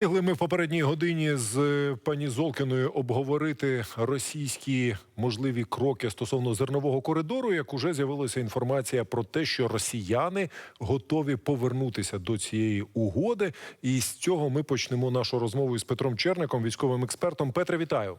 Встигли ми в попередній годині з е, пані Золкіною обговорити російські можливі кроки стосовно зернового коридору. Як уже з'явилася інформація про те, що росіяни готові повернутися до цієї угоди, і з цього ми почнемо нашу розмову із Петром Черником, військовим експертом. Петре, вітаю.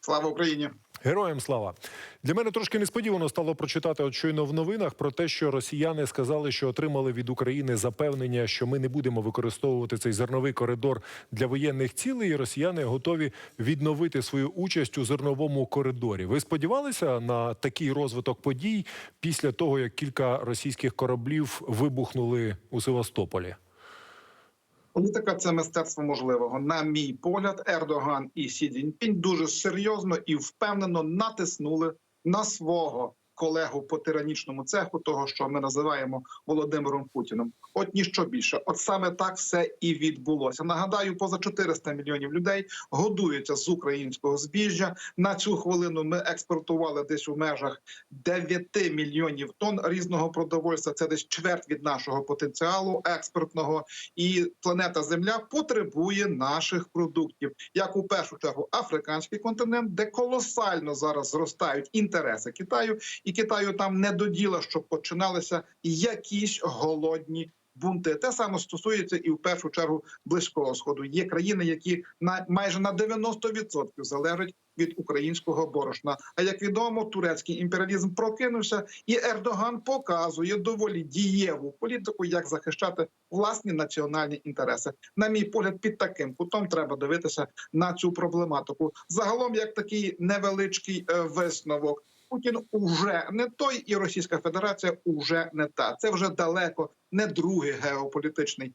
Слава Україні! Героям слава для мене трошки несподівано стало прочитати от щойно в новинах про те, що росіяни сказали, що отримали від України запевнення, що ми не будемо використовувати цей зерновий коридор для воєнних цілей. і Росіяни готові відновити свою участь у зерновому коридорі. Ви сподівалися на такий розвиток подій після того, як кілька російських кораблів вибухнули у Севастополі? Політика це мистецтво можливого. На мій погляд, Ердоган і Сі Цзіньпінь дуже серйозно і впевнено натиснули на свого колегу по тиранічному цеху, того що ми називаємо Володимиром Путіним. От ніщо більше, от саме так все і відбулося. Нагадаю, поза 400 мільйонів людей годуються з українського збіжжя. На цю хвилину ми експортували десь у межах 9 мільйонів тонн різного продовольства. Це десь чверть від нашого потенціалу експортного. І планета Земля потребує наших продуктів, як у першу чергу африканський континент, де колосально зараз зростають інтереси Китаю, і Китаю там не до діла, щоб починалися якісь голодні. Бунти те саме стосується і в першу чергу близького сходу. Є країни, які на майже на 90% залежать від українського борошна. А як відомо, турецький імперіалізм прокинувся, і Ердоган показує доволі дієву політику, як захищати власні національні інтереси. На мій погляд, під таким кутом треба дивитися на цю проблематику. Загалом, як такий невеличкий е, висновок. Путін уже не той, і Російська Федерація уже не та. Це вже далеко не другий геополітичний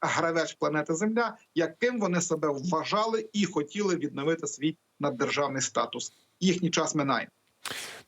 гравець планети Земля, яким вони себе вважали і хотіли відновити свій наддержавний статус. Їхній час минає.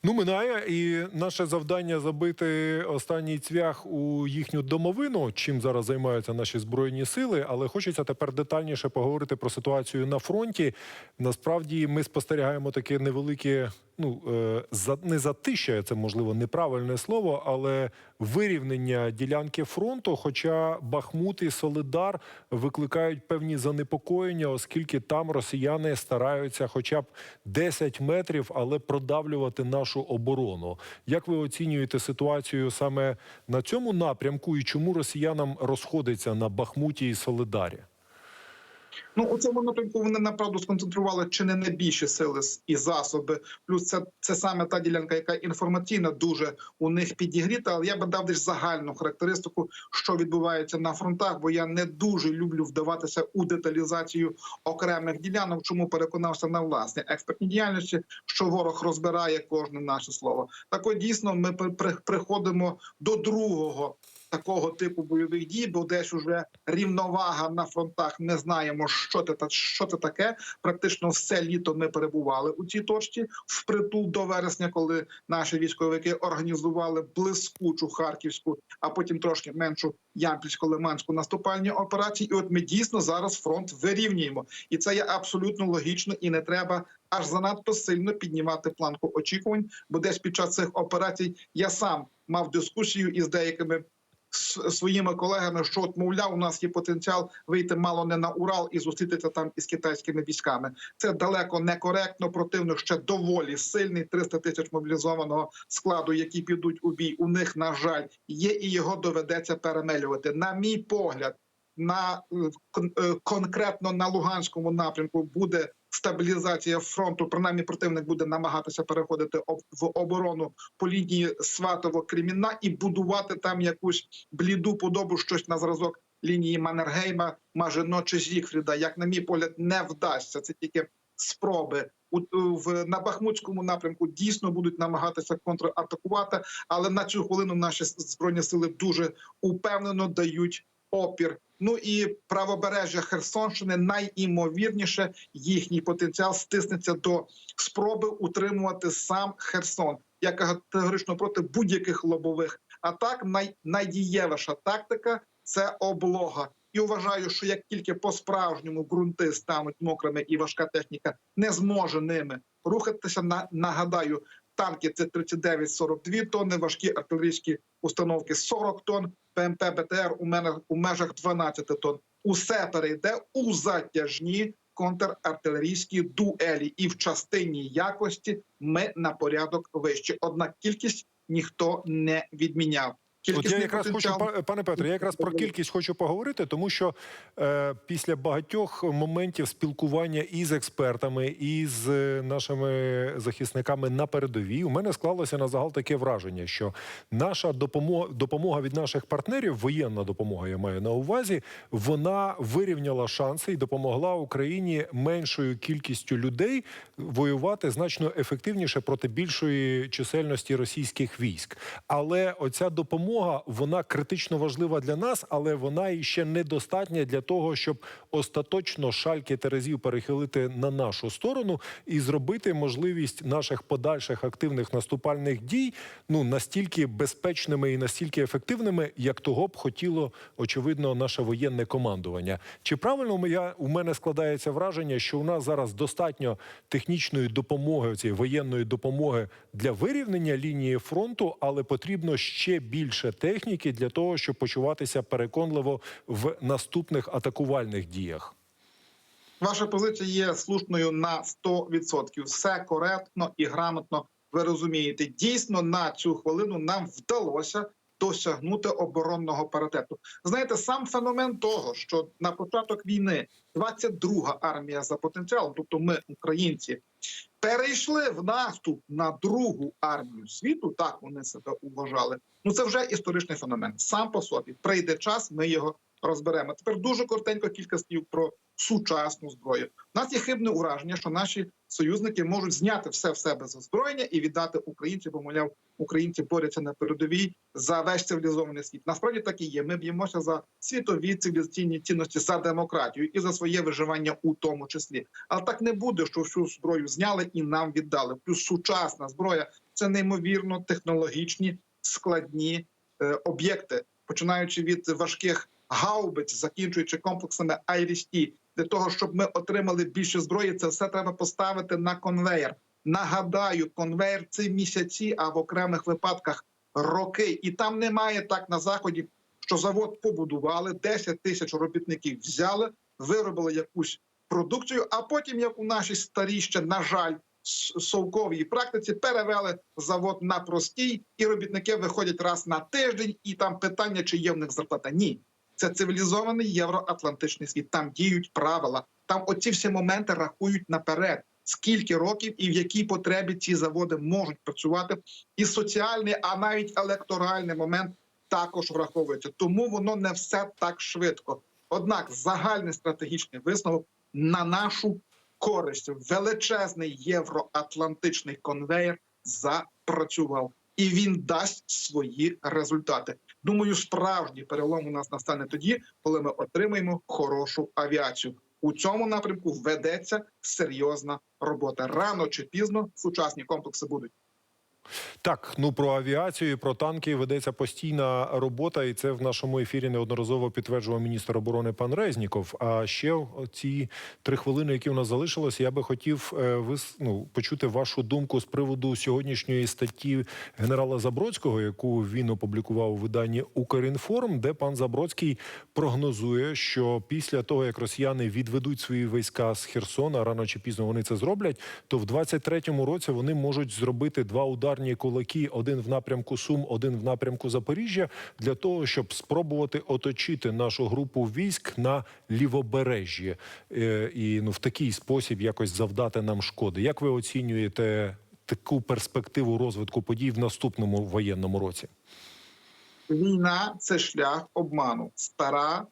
Ну, минає, і наше завдання забити останній цвях у їхню домовину, чим зараз займаються наші збройні сили. Але хочеться тепер детальніше поговорити про ситуацію на фронті. Насправді, ми спостерігаємо таке невелике, ну е, за не затища, це можливо неправильне слово, але вирівнення ділянки фронту. Хоча Бахмут і Солидар викликають певні занепокоєння, оскільки там росіяни стараються, хоча б 10 метрів, але продавлювати нашу оборону. Як ви оцінюєте ситуацію саме на цьому напрямку, і чому росіянам розходиться на Бахмуті і Солидарі? Ну у цьому напрямку вони направду сконцентрували чи не найбільші сили і засоби. Плюс це, це саме та ділянка, яка інформаційно дуже у них підігріта. Але я би дав десь загальну характеристику, що відбувається на фронтах, бо я не дуже люблю вдаватися у деталізацію окремих ділянок. Чому переконався на власній експертній діяльності, що ворог розбирає кожне наше слово. Так от дійсно ми при- при- приходимо до другого такого типу бойових дій, бо десь уже рівновага на фронтах. Не знаємо, що це та що це таке. Практично все літо ми перебували у цій точці впритул до вересня, коли наші військовики організували блискучу харківську, а потім трошки меншу ямпільсько-лиманську наступальні операції. І от ми дійсно зараз фронт вирівнюємо, і це є абсолютно логічно, і не треба аж занадто сильно піднімати планку очікувань. Бо десь під час цих операцій я сам мав дискусію із деякими своїми колегами, що от, мовляв, у нас є потенціал вийти мало не на Урал і зустрітися там із китайськими військами. Це далеко не коректно. Противник ще доволі сильний. 300 тисяч мобілізованого складу, які підуть у бій. У них на жаль є, і його доведеться перемелювати. На мій погляд, на е, е, конкретно на Луганському напрямку буде. Стабілізація фронту, принаймні противник буде намагатися переходити в оборону по лінії сватово кремінна і будувати там якусь бліду подобу, щось на зразок лінії Маннергейма, Мажино чи Зігфріда. Як на мій погляд, не вдасться. Це тільки спроби. У в на Бахмутському напрямку дійсно будуть намагатися контратакувати, але на цю хвилину наші збройні сили дуже упевнено дають опір. Ну і правобережжя Херсонщини найімовірніше їхній потенціал стиснеться до спроби утримувати сам Херсон. Я категорично проти будь-яких лобових атак. Най, найдієвіша тактика це облога. І вважаю, що як тільки по справжньому ґрунти стануть мокрими і важка техніка не зможе ними рухатися. На нагадаю, танки це 39-42 тонни, важкі артилерійські установки 40 тонн, ПМП БТР у мене у межах 12 тонн. усе перейде у затяжні контрартилерійські дуелі, і в частині якості ми на порядок вище. Однак кількість ніхто не відміняв. От я якраз хочу, потенціал- па- пане Петре, я якраз про кількість хочу поговорити, тому що е, після багатьох моментів спілкування із експертами, і з е, нашими захисниками на передовій, у мене склалося на загал таке враження, що наша допомога, допомога від наших партнерів, воєнна допомога, я маю на увазі, вона вирівняла шанси і допомогла Україні меншою кількістю людей воювати значно ефективніше проти більшої чисельності російських військ. Але оця допомога вона критично важлива для нас, але вона іще недостатня для того, щоб остаточно шальки терезів перехилити на нашу сторону і зробити можливість наших подальших активних наступальних дій ну настільки безпечними і настільки ефективними, як того б хотіло очевидно наше воєнне командування. Чи правильно я у мене складається враження, що у нас зараз достатньо технічної допомоги, цієї воєнної допомоги для вирівнення лінії фронту, але потрібно ще більше техніки для того, щоб почуватися переконливо в наступних атакувальних діях. Ваша позиція є слушною на 100%. Все коректно і грамотно. Ви розумієте, дійсно на цю хвилину нам вдалося досягнути оборонного паритету. Знаєте, сам феномен того, що на початок війни 22-га армія за потенціалом, тобто ми, українці, перейшли в наступ на другу армію світу. Так вони себе уважали. Ну це вже історичний феномен. Сам по собі прийде час, ми його розберемо. Тепер дуже коротенько кілька слів про сучасну зброю. У нас є хибне ураження, що наші союзники можуть зняти все в себе з озброєння і віддати українців, бо мовляв, українці борються на передовій за весь цивілізований світ. Насправді так і є. Ми б'ємося за світові цивілізаційні цінності за демократію і за своє виживання у тому числі. Але так не буде, що всю зброю зняли і нам віддали. Плюс сучасна зброя це неймовірно технологічні складні е, об'єкти, починаючи від важких гаубиць, закінчуючи комплексами IRIS-T. Для того щоб ми отримали більше зброї, це все треба поставити на конвейер. Нагадаю, конвейер це місяці, а в окремих випадках роки. І там немає так на заході, що завод побудували, 10 тисяч робітників взяли, виробили якусь продукцію, а потім, як у нашій старій ще, на жаль, совковій практиці, перевели завод на простій, і робітники виходять раз на тиждень, і там питання, чи є в них зарплата. Ні. Це цивілізований євроатлантичний світ. Там діють правила. Там оці всі моменти рахують наперед. Скільки років і в якій потребі ці заводи можуть працювати, і соціальний, а навіть електоральний момент також враховується. Тому воно не все так швидко. Однак загальний стратегічний висновок на нашу користь величезний євроатлантичний конвейер запрацював, і він дасть свої результати. Думаю, справжній перелом у нас настане тоді, коли ми отримаємо хорошу авіацію. У цьому напрямку ведеться серйозна робота. Рано чи пізно сучасні комплекси будуть. Так, ну про авіацію, про танки ведеться постійна робота, і це в нашому ефірі неодноразово підтверджував міністр оборони пан Резніков. А ще ці три хвилини, які у нас залишилось, я би хотів е, ну, почути вашу думку з приводу сьогоднішньої статті генерала Забродського, яку він опублікував у виданні Укрінформ, де пан Забродський прогнозує, що після того як росіяни відведуть свої війська з Херсона, рано чи пізно вони це зроблять, то в 23-му році вони можуть зробити два ударні кулаки: один в напрямку Сум, один в напрямку Запоріжжя, для того, щоб спробувати оточити нашу групу військ на лівобережжі Е, і ну в такий спосіб якось завдати нам шкоди. Як ви оцінюєте таку перспективу розвитку подій в наступному воєнному році? Війна це шлях обману, стара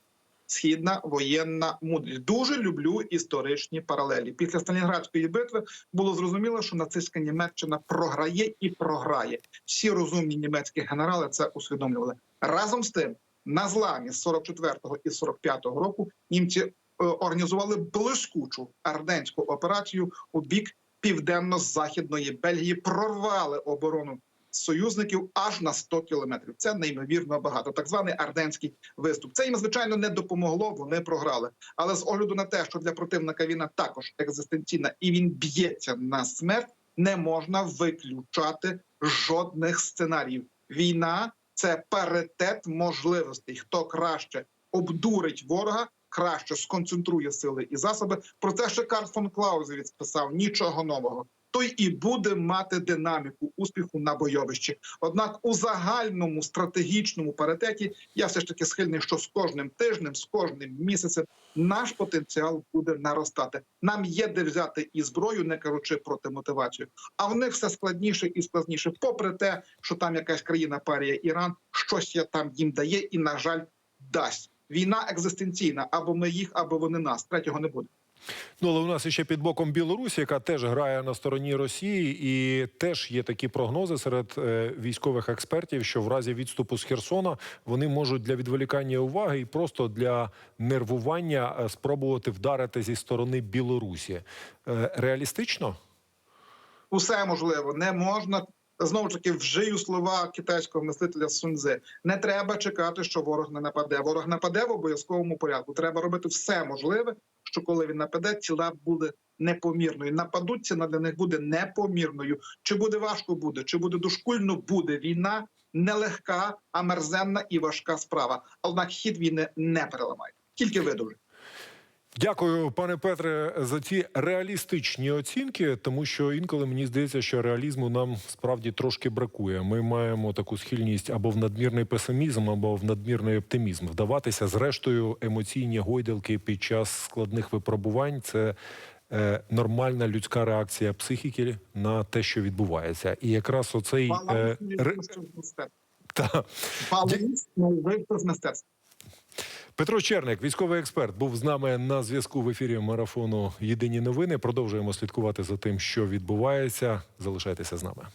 східна воєнна мудрість. Дуже люблю історичні паралелі. Після Сталінградської битви було зрозуміло, що нацистська Німеччина програє і програє. Всі розумні німецькі генерали це усвідомлювали. Разом з тим, на зламі з 44-го і 45-го року німці е, організували блискучу арденську операцію у бік південно-західної Бельгії, прорвали оборону союзників аж на 100 кілометрів. Це неймовірно багато. Так званий арденський виступ. Це їм звичайно не допомогло. Вони програли. Але з огляду на те, що для противника війна також екзистенційна і він б'ється на смерть, не можна виключати жодних сценаріїв. Війна це паритет можливостей. Хто краще обдурить ворога, краще сконцентрує сили і засоби. Про це ще Карл фон Клаузевіц писав нічого нового. Той і буде мати динаміку успіху на бойовищі. Однак у загальному стратегічному паритеті я все ж таки схильний, що з кожним тижнем, з кожним місяцем наш потенціал буде наростати. Нам є де взяти і зброю, не кажучи проти мотивацію. А в них все складніше і складніше, попри те, що там якась країна парія Іран, щось я там їм дає і, на жаль, дасть. Війна екзистенційна, або ми їх, або вони нас. Третього не буде. Ну, але у нас ще під боком Білорусь, яка теж грає на стороні Росії, і теж є такі прогнози серед е, військових експертів, що в разі відступу з Херсона вони можуть для відволікання уваги і просто для нервування е, спробувати вдарити зі сторони Білорусі. Е, реалістично? Усе можливо, не можна. Знову ж таки, вжию слова китайського мислителя Суньзи. Не треба чекати, що ворог не нападе. Ворог нападе в обов'язковому порядку. Треба робити все можливе, що коли він нападе, ціла буде непомірною. Нападуть, ціна для них буде непомірною. Чи буде важко буде, чи буде дошкульно буде війна нелегка, а мерзенна і важка справа. Однак хід війни не переламає. Тільки видовжить. Дякую, пане Петре, за ці реалістичні оцінки, тому що інколи мені здається, що реалізму нам справді трошки бракує. Ми маємо таку схильність або в надмірний песимізм, або в надмірний оптимізм. Вдаватися зрештою емоційні гойдалки під час складних випробувань це. е, Нормальна людська реакція психіки на те, що відбувається, і якраз оцей е, ре- та Баланс мистецтва. Петро Черник, військовий експерт, був з нами на зв'язку в ефірі марафону Єдині новини. Продовжуємо слідкувати за тим, що відбувається. Залишайтеся з нами.